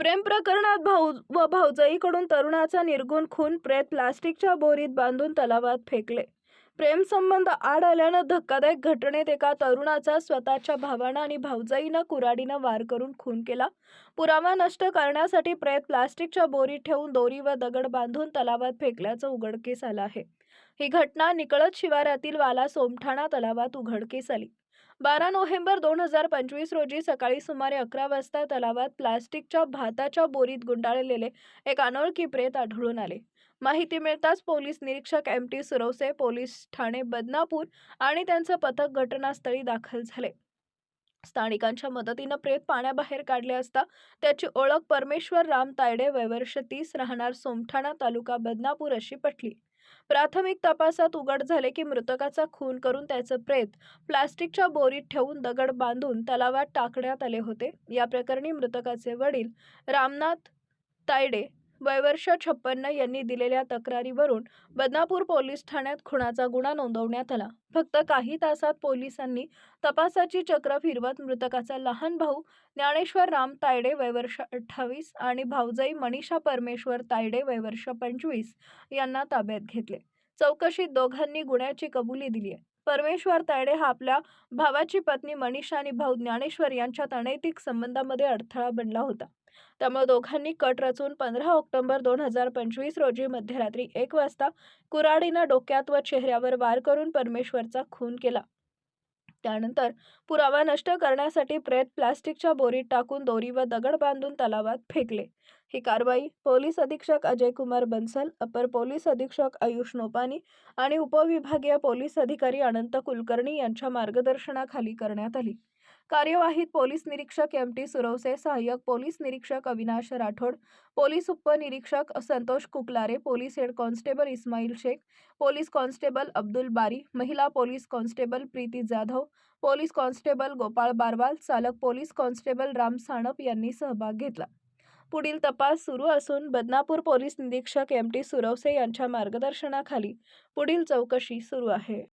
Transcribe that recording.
प्रेम प्रकरणात भाऊ व भाऊजाईकडून तरुणाचा निर्गुण खून प्रेत प्लास्टिकच्या बोरीत बांधून तलावात फेकले. प्रेम संबंध आड आल्यानं धक्कादायक घटनेत एका तरुणाचा स्वतःच्या भावानं आणि भाऊजाईनं कुऱ्हाडीनं वार करून खून केला. पुरावा नष्ट करण्यासाठी प्रेत प्लास्टिकच्या बोरीत ठेवून दोरी व दगड बांधून तलावात फेकल्याचं उघडकीस आलं आहे. ही घटना निकळत शिवारातील वाला सोमठाणा तलावात उघडकीस आली. बारा नोव्हेंबर दोन हजार पंचवीस रोजी सकाळी सुमारे अकरा वाजता तलावात प्लास्टिकच्या भाताच्या बोरीत गुंडाळलेले एक अनोळखी प्रेत आढळून आले. माहिती मिळताच पोलीस निरीक्षक एम टी सुरवसे पोलीस ठाणे बदनापूर आणि त्यांचं पथक घटनास्थळी दाखल झाले. स्थानिकांच्या मदतीनं प्रेत पाण्याबाहेर काढले असता त्याची ओळख परमेश्वर राम तायडे वयवर्ष तीस राहणार सोमठाणा तालुका बदनापूर अशी पटली. प्राथमिक तपासात उघड झाले की मृतकाचा खून करून त्याचं प्रेत प्लास्टिकच्या बोरीत ठेवून दगड बांधून तलावात टाकण्यात आले होते. या प्रकरणी मृतकाचे वडील रामनाथ तायडे वयवर्ष छप्पन्न यांनी दिलेल्या तक्रारीवरून बदनापूर पोलीस ठाण्यात खुणाचा गुन्हा नोंदवण्यात आला. फक्त काही तासात पोलिसांनी तपासाची चक्र फिरवत मृतकाचा लहान भाऊ ज्ञानेश्वर राम तायडे वयवर्ष अठ्ठावीस आणि भाऊजाई मनीषा परमेश्वर तायडे वयवर्ष पंचवीस यांना ताब्यात घेतले. चौकशीत दोघांनी गुन्ह्याची कबुली दिली आहे. परमेश्वर तायडे हा आपल्या भावाची पत्नी मनीषा आणि भाऊ ज्ञानेश्वर यांच्यात अनैतिक संबंधामध्ये अडथळा बनला होता. त्यामुळे दोघांनी कट रचून पंधरा ऑक्टोबर दोन हजार पंचवीस रोजी मध्यरात्री एक वाजता कुराडीनं डोक्यात व चेहऱ्यावर वार करून परमेश्वरचा खून केला. त्यानंतर पुरावा नष्ट करण्यासाठी प्रेत प्लास्टिकच्या बोरीत टाकून दोरी व दगड बांधून तलावात फेकले. ही कारवाई पोलीस अधीक्षक अजय कुमार बन्सल अपर पोलीस अधीक्षक आयुष नोपानी आणि उपविभागीय पोलीस अधिकारी अनंत कुलकर्णी यांच्या मार्गदर्शनाखाली करण्यात आली. कार्यवाहीत पोलीस निरीक्षक एम टी सुरवसे सहाय्यक पोलीस निरीक्षक अविनाश राठोड पोलीस उपनिरीक्षक Santosh Kuklare police head constable Ismail Shaikh police constable Abdul Bari महिला police constable Preeti Jadhav police constable Gopal Barwal चालक पोलीस कॉन्स्टेबल राम साणप यांनी सहभाग घेतला. पुढील तपास सुरू असून बदनापूर पोलीस निरीक्षक एम टी सुरवसे यांच्या मार्गदर्शनाखाली पुढील चौकशी सुरू आहे.